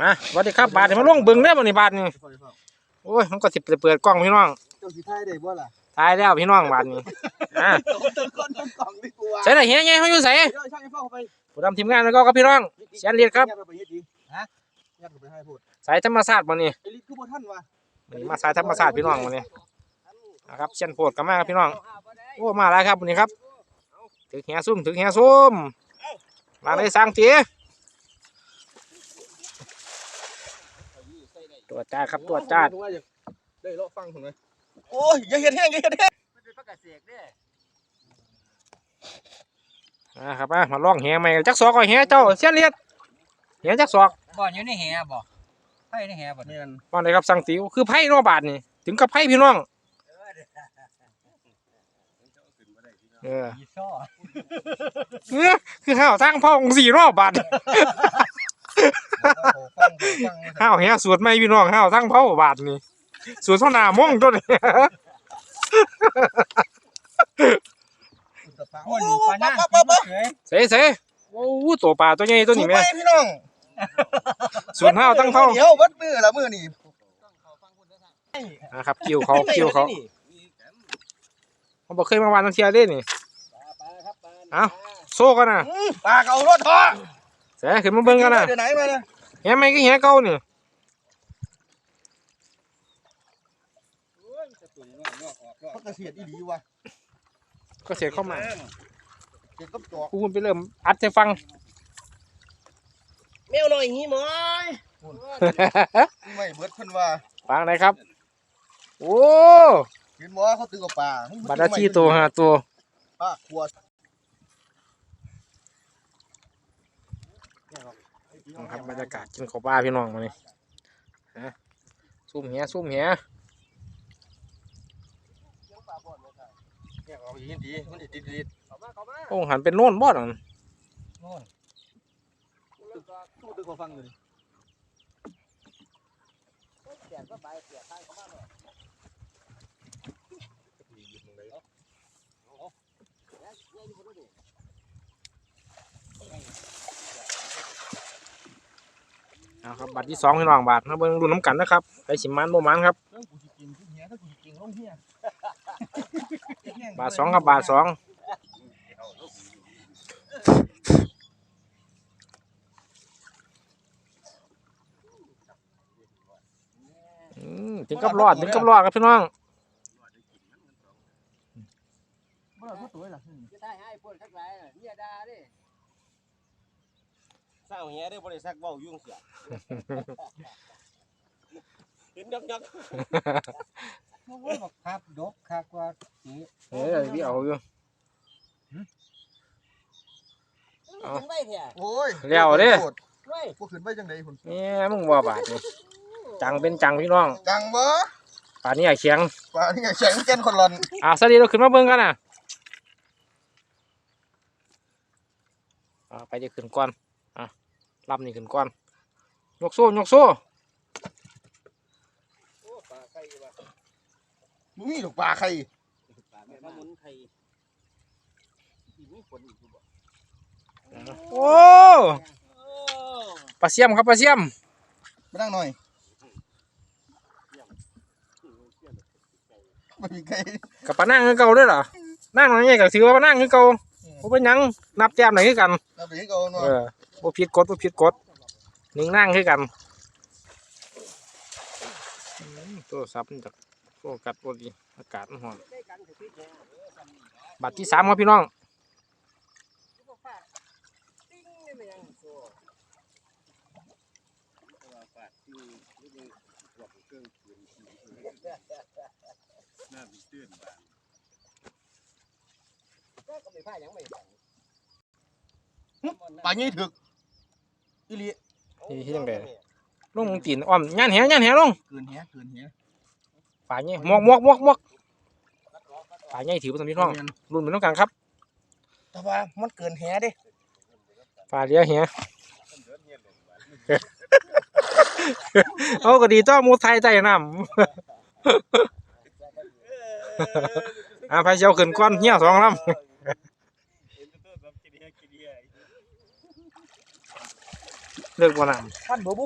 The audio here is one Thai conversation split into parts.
มาสวัสดีครับบาทนี่มาลงเบิ่งได้อบ่นี่บาทนี่โอ้ยมันก็สิเปิดกล้องพี่น้องเจ้าสิทายได้บ่ล่ะตายแล้วพี่น้องบาทนี่อ่าต้นก้อนต้นกล่องดีกว่าใส่ได้เฮียไงเฮาอยู่ไสเดี๋ยวช่างให้เฝ้าเข้าไปผู้นำทีมงานแล้วก็ครับพี่น้องเสียนเลียดครับยัดไปเฮ็ดดีฮะยัดไปให้พูดสายธรรมศาสตร์บ่นี่ไอ้ลิศคือบ่ทันว่ะนี่มาสายธรรมศาสตร์พี่น้องบ่นี่นะครับเสียนโพดก็มาครับพี่น้องโอ้มาแล้วครับวันนี้ครับ ถึงเฮียซุ่มถึงเฮียซุ่มมาเลยสร้างตี ตัวจ้าครับตัวจ้าได้เลาะฟังผมไหมโอ้ยอย่าเฮ็ดแห้งอย่าเฮ็ดแห้งอ่าครับมามาลองเฮียใหม่จักศอกก็เฮียเจ้าเสียนเลียดเฮียจักศอกบ่อนอยู่ในแหบ่ไผในแหบ่แม่นว่าไงครับสั่งติวคือไพ่เนอบาทนี่ถึงกับไพ่พี่น้องเออ อีซ้อ เออคือห้าวทางพ่อของสี่รอบบาทโอ้ฟังฟัง ห้าวเฮียสวดไม่พี่น้องห้าวทางพ่อบาทนี่สวดเท่าหน้ามองตัวนี้บ่อนปลาหน้ากินบ่เคยเสเสโอ้โหตัวปลาตัวใหญ่ตัวนี้แม่สูบไปพี่น้องสวดห้าวตั้งเท่าเดี๋ยววัดมือละมือนี่นะครับคิวเขาคิวเขาเขาบอกเคยมาวานน้ำเทียเล่นนี่เอาโซ่กันนะปลาเก่ารถท่อ เสขึ้นมาเบิ่งกันนะเดี๋ยวไหนมานะเฮียไม่ก็เฮียเก่านี่เขาเกษตรอีหลีว่ะก็เสียเข้ามาเก็บกับจอกกูคุณไปเริ่มอัดจะฟังแมวหน่อยหีหมอยไม่เบิดเพิ่นว่าฟังไหนครับ โอ้เห็นบ่เขาตึกกับปลาบัตรที่ตัวหาตัวปลาขว นะครับบรรยากาศกินข้าวปลาพี่น้องมานี่ฮะซุ่มเหี้ยซุ่มเหี้ยเนี่ยเอาอีกดีมันสิติดลิดโอ้หันเป็นโน่นบ่อนนโน่นตู้ตึกก็ฟังเลย เอาครับบัตรที่สองพี่น้องบาทนะเบิ่งดูน้ำกันนะครับไปสิมันบ่มันครับเรื่องกูสิกินกูเหี้ยถ้ากูสิกินลงเหี้ยบาทสองครับบาทสองอืมถึงกับรอดถึงกับรอดครับพี่น้องบ่ได้ตัวล่ะจะได้ให้พ่นทักหลายน่ะเมียด่า เด้สร้างเงี้ยได้บริษัทเว้ายุ่งเสียเห็นยักยักโอ้ยบักครับดกคักว่าสิเออพี่เอาอยู่เอาถึงไว้แท้โอ้ยแล้วเด้เว้ยกูขึ้นไปจังไดพุ่นเนี่ยมึงว่าบาทนี่จังเป็นจังพี่น้อง จังบ่ป่านนี้อยากเขียงปลานี่ไงแข็งแก่นคนหลอนอ่าสวัสดีเราขึ้นมาเบิ่งกันนะอ่าไปจะขึ้นก่อนอะ ลำนี่ขึ้นก่อนยกโซ่ยกโซ่มึงมีดอกปลาใครแม่มาหมุนไทยอีนี่คนอีกบ่โอ้ปลาเสียมครับปลาเสียมไปนั่งหน่อยไม่มีใครกับปลานั่งคือเก่าด้วยเหรอนั่งอะไรเงี้ยก็ถือว่าปลานั่งคือเก่าบ่เป็นหยังนับแต้มไหนคือกันเราไปเขาเนาะเออ บ่ผิดกฎบ่ผิดกฎหนึ่งนั่งคือกันอืมโทรศัพท์มันจะโฟกัสบ่ดีอากาศมันร้อนบัตรที่สามครับพี่น้องบ่ฟาดติ้งนี่มันยังโซ่ฝาดที่นี่พวกเงี้ยถึก อีหลีนี่ที่ยังไงลงตีนอ้อมย่านแหย่านแหลงเกินเหี้ยเกินเหี้ยป่าใหญ่มอกมอกมอกมอกป่าใหญ่ถือเป็นพี่น้องรุ่นเป็นต้องการครับแต่ว่ามันเกินเหี้ยเด้ป่าเลี้ยแหเอาก็ดีต้อมูไทยใต้น้ำ อ่าไปเชียวขึ้นก้อนเหี้ยสองลำ เห็นตัวแบบกิน เฮียกินเฮียเลิกบ่น้ท่านบ่บุ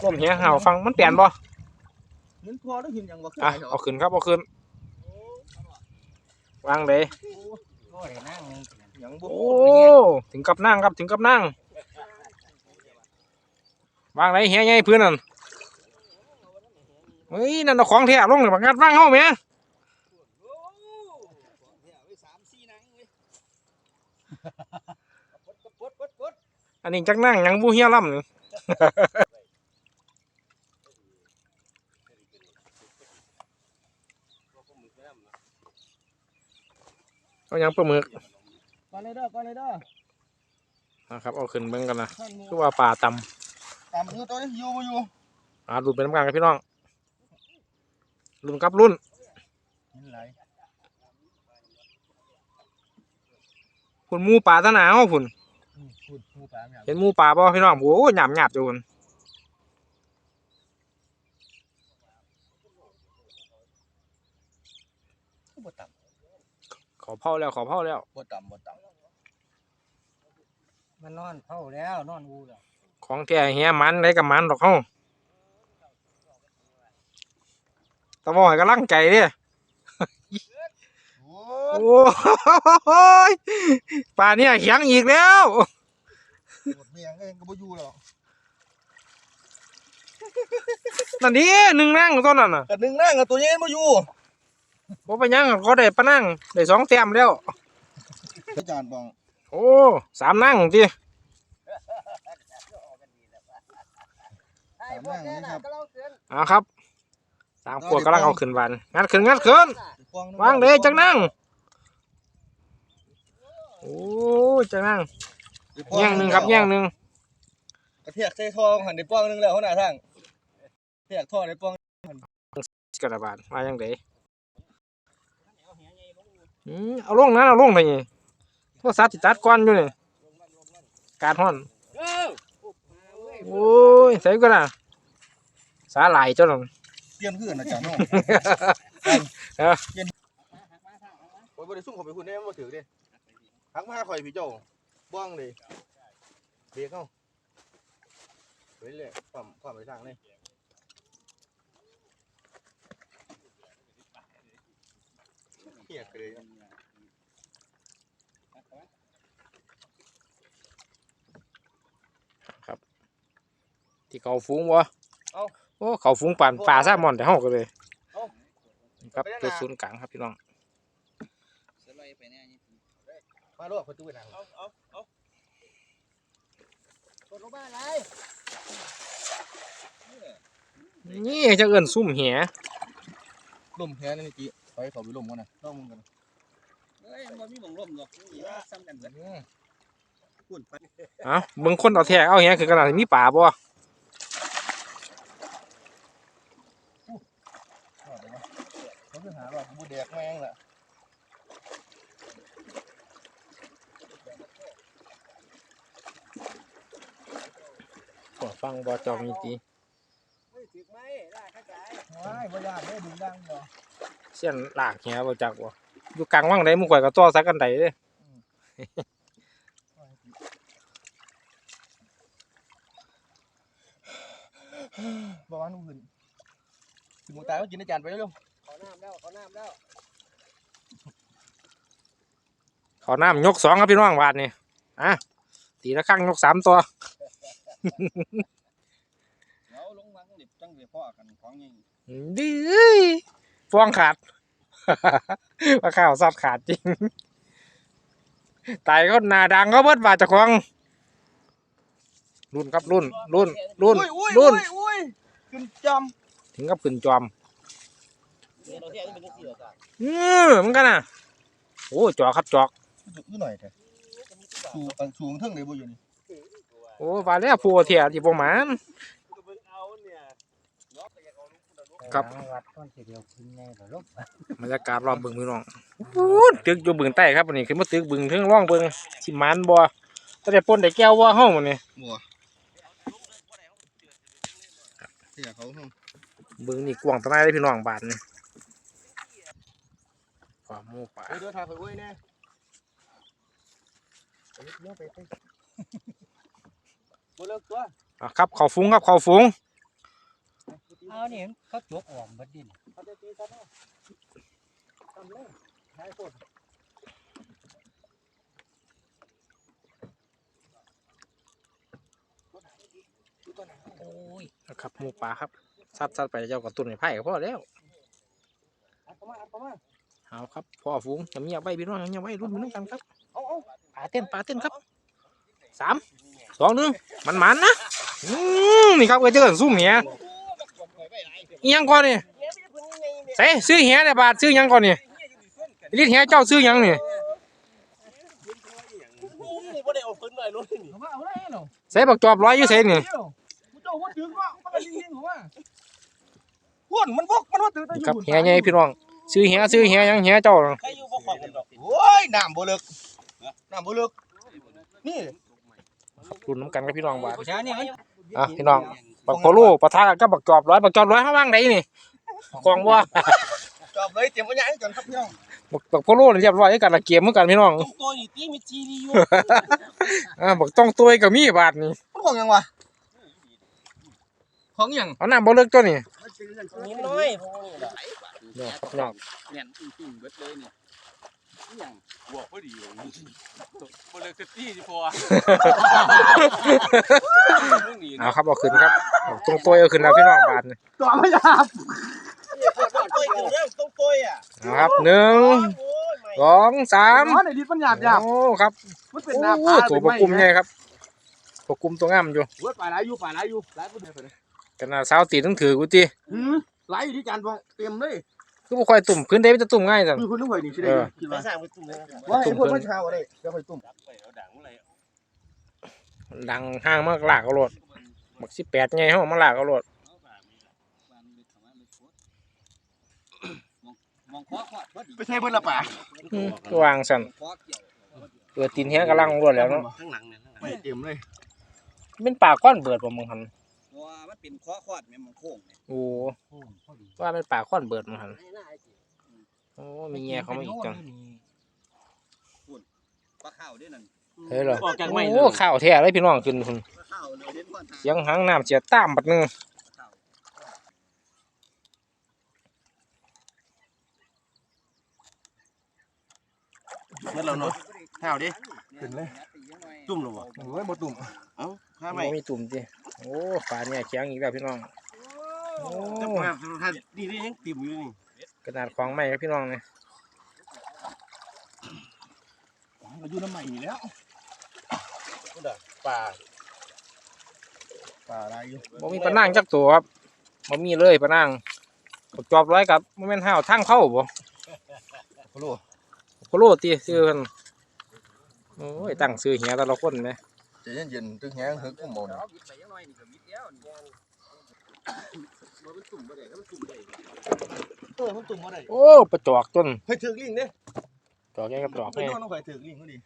ำลมเหี้ยห่าวฟังมันเปลี่ยนบ่เงินพอต้องหินยังบ่ขึ้นอะเหรอเอาขึ้นครับเอาขึ้นวางเลยโอ้ยนั่งยังบ่โอ้ถึงกับนั่งครับถึงกับนั่งวางไหนเหี้ยใหญ่พื้นนั่นเฮ้ยนั่นเอาของแท้ลงเลยบักงัดวางเฮาแหมสามสี่นังเว้ย อันนี้จักนั่งหยังบูเฮียล่ำนี่เอาหยังปลาหมึกก่อนเลยเด้อก่อนเลยเด้อนะครับเอาขึ้นเบิ่งกันนะท่านหมู่คือว่าป่าต่ตามมือตัวนี้อยู่บ่อยู่ำอ่ารุ่นเป็นน้ำกันครับพี่น้องรุ่นกับรุ่นหินไหลพุ่นหมูป่าตะหนาเฮาพุ่น เห็นหมูป่าบ่พี่น้องโอ้ยหยาบหยาบอยู่พุ่นบ่ต่ขอเผาแล้วขอเผาแล้วำบ่ต่ำบ่ต่มันนอนเฝ้าแล้วนอนอูแล้วของแท้เฮียมันได้กับมันดอกเฮาตะบ่ให้กำลังใจเด้ำโอ้โอ้ยป่าเนี่ยเขียงอีกแล้ว หมดเมียงเองก็บ่อยู่แล้วนั่นนี่หนึ่งนั่งต้นนั่นน่ะก็นึงนั่งกับตัวนี้บ่อยู่บ่ไปยังก็ได้ปะนั่งได้สองแต้มแล้ว อาจารย์บองโอ้สามนั่งทีไอ้พวกนี้น่ะก็เราเตือนเอาครับสามขวดกำลังเอาขึ้นวันงัดขึ้นงัดขึ้นปองวางเลยจังนั่งโอ้ยจังนั่ง แย่งหนึ่งครับแย่งหนึ่งกระเทียกใส่ทองหันได้ป้องหนึงแล้วหัวหน้าทางเทียกทอได้ป้องกระบาดมายังไงอืมเอาลงนะเอาลงไปนี่พวกสัตว์ติดตัดก้อนอยู่นี่การห่อนเออโอ้ยใส่ก็น่ะสาหลายเจ้าหนเปลี่ยนคือกันอาจารย์เนาะเออ เปลี่ยนโอ้ยบ่ได้ซุ่มเข้าไปคุณเด้บ่ถือเด้ทักมาหาข่อยพี่เจ้า บ้องเลยเบรกเฮาไปเรื่อยความความไปทางเลยเฮียเลยที่เขาฟุ้งวะโอ้เขาฟุ้งปั่นป่าซ่ามอนแต่ห้องก็เลยนี่ครับจุดศูนย์กลางครับพี่น้องสไลด์ไปเนี่ยนี่มาโลดประตูไปทางเอาเอาเอาก ดลงมาไหนนี่จะเอิ้นซุ่มเหียลมแพ้นี่กี้ไปเขาไปลมกันนะต้องมึงกันเฮ้ยมันมีบ่งลมหรอกนี่ว่าซ้ำกันเบิดพูดไปเอ้าเบิ่งคนเอาแท้เอาเหียคือขนาดมีป่าบ่เขาจะหาว่าบูแดกแมงแหละ ขอฟังบ่จอมีตีเฮ้ยถึกไหมล่ะเข้าใจว้ายบ่ยากได้ดึงดังบ่เสียนลากเหียบ่จักบ่อยู่กลางว่างใดหมู่ข่อยก็ต่อซักกันไดเด้บ่ว่านุ่งขึ้นถึงมึงตายก็กินอาจารย์ไปเร็วขอน้ำแล้วขอน้ำแล้วเขาน้ำยกสองครับพี่น้องบาทนี่อะตีละครั้งยกสามตัว เดี๋ยวลงวางดิบจังเดี๋ยวพ่อกันของยิงดีฟองขาดว่าข้าวซัดขาดจริงตายก็หนาดังเขาเบิดบาดเจะคองรุ่นครับรุ่นรุ่นรุ่นอุ้ยรุ่อุ้นยอุ้ยขึ้นจถึงกับขึ้นจอมเนี่ยเราเที่ยวนี่เป็นจังซี่เหรอจ้ะอือมันกันนะโอ้จอกครับจอกำอยู่หน่อยแท้สูงอันสูงเทิงเลยบ่อยู่นี่ โอ้วาแล้วผู้เอาเทียที่ประมาณก็เบิ่งเอาเนี่ยเนาะก็อยากเอาลูกคุณลูกครับวัดต้นทีเดียวกินแน่แต่ลบบรรยากาศรอบบึงพี่น้องอู้ตึกอยู่บึงใต้ครับวันนี้ขึ้นมาตึกบึงเทิงร่องบึงสิมานบ่แต่ได้ปนได้แก้วบ่เฮามื้อนี้บัวเที่ยเขาห้องบึงนี่กว้างตะไนเลยพี่น้องบาดนี่ฝ่าหมูป่าเดี๋ยวทาข่อยไว้แน่ไปเลี้ยวไปไป บ่เลิกตัวอะครับเขาฟุ้งครับเขาฟุ้งเอานี่เขาจกออกเบิดดินเขาจะตีกันเนาะทำเลยนายคนโอ้ยนะครับหมูป่าครับซัดซัดไปเจ้ากับตุนในไผ่ก็พอแล้วอัดเข้ามาอัดเข้ามาเอาครับพ่อฝูงอย่ามีอย่าไว้พี่น้องอย่าไว้รุ่นพี่น้องกันครับเอาเอาปลาเต้นปลาเต้นครับสาม สองหนึ่งมันมันนะอืมนี่ครับเอเจอกันซุ่มเหี้ยยังก่อนนี่ใส่ซื้อเหี้ยเนี่ยบาทซื้อยังก่อนนี่ลิตรเหี้ยเจ้าซื้อยังนี่ใส่บักจอบร้อยอยู่ใส่นี่เดี๋ยวกูเจ้าว่าถึงว่ามันพุ่นมันพกมันว่าตื่นนี่ครับเหี้ยใหญ่พี่น้องซื้อเหี้ยซื้อเหี้ยยังเหี้ยเจ้าโอ้ยน้ำบ่ลึกน้ำบ่ลึกนี่ รุ่นน้ำกันกับพี่น้องบาทช้านี่มันอะพี่น้องบักโพโลปะทะกันกับบักจอบร้อยบักจอบร้อยเขาว่างไหนนี่กองบัวจอบเลยเตรียมไว้ยังก่อนครับพี่น้องบักบักโพโลนี่เรียบร้อยกันละเกมเหมือนกันพี่น้องตรงตัวนี่ตีมีจีดีอยู่อ่าบักต้องตัวกับมีบาทนี่มันของยังวะของยังเอาน้ำบ่เลิกตัวนี่นิดน้อยพวกนี้ล่ะเนาะพี่น้องแน่นอึ้งๆเบิดเลยนี่ อิหยังบวกพอดีเลยบ่เลยกะตี้สิพอเรื่องนี้เอาครับเอาขึ้นครับเอาตรงตัวเอาขึ้นแล้วพี่น้องบาทนี่ตัวไม่ยาบต้องตัวอยู่แล้วต้องตัวอะเอาครับหนึ่งโอ้ยไม่สองสามอ๋อในดินมันหยาบหยาบโอ้ครับมันเป็นโอ้น้ำปลาตัวบกกุมใหญ่ครับบกกุมตัวงามอยู่โอ้ยปลาไหลอยู่ปลาไหลอยู่ไหลกูเดือดเลยกันนาสาวตีต้องถือกูตีหืมไหลอยู่ที่จานฟองเต็มเลย คือบ่ค่อยตุ่มพื้นได้มันจะตุ่มง่ายจังมีคนต้องไหวนี่ใช่ไหมเออ คิดไม่ว่าสร้างไปตุ้มเลยนะครับว่าไอ้พวกมันเช้าอะไรเดี๋ยวไปตุ่มไปเอาดังอะไรดังห้างมากลากเอาโลดบักสิบแปดไงเฮามาลากเอาโลดมองคอขวดบ่ดีไปใช้เพิ่นละป่าอืมก็วางสั่นคอเกี่ยวเปิดตีนเฮียกำลังรวดแล้วเนาะข้างหลังเนี่ยข้างหลังไม่เต็มเลยเป็นปากก้อนเบิดบ่มึงหันเพราะว่า มันเป็นคอขวดแม่นมันโค้งเนี่ยโอ้ว่าเป็นปากก้อนเบิดมึงหันโอ้มีแง่เขามาอีกจังปลาข้าวด้วยนั่นเฮ้ยเหรอออกจากไม่โอ้ข้าวแท้เลยพี่น้องขึ้นพุ่นปลาข้าวเลยเห็นก่อนเสียงหางน้ำเสียตามบัดหนึงเมื่อเราเนาะเท้าดิ ขึ้นเลยตุ่มหรอวะโอ้ยบ่ตุ่มเอ้าข้าไม่โอ้มีตุ่มจิ โอ้ปลาเนี่ยแข็งอีกแล้วพี่น้อง โอ้จับมาถ้าดีนี่ยังติ่มอยู่นี่ขนาดของใหม่ครับพี่น้องเนี่ยมาอยู่น้ำใหม่นี่แล้วปลาปลาอะไรอยู่บ่มีปลานั่งจักตัวครับบ่มีเลยปลานั่งบักจอบร้อยกับบ่แม่นห้าวทางเข้าบ่โอ้โหโคโลตีซื้อเพิ่นโอ้ยตั้งซื้อเหียแต่ละคนแหม ใจเย็นๆตึกแห้งฮึกกูหมดวิทย์ไปยังน้อยนี่ก็วิทย์แล้วนี่บ่มันตุ่มบ่ได้ก็มันตุ่มได้เออมันตุ่มมาได้โอ้ปลาจอกต้นเฮ้ยถือลิงเด้จอกใหญ่กับจอกไปนี่โดนต้องไปถือลิงก็ดี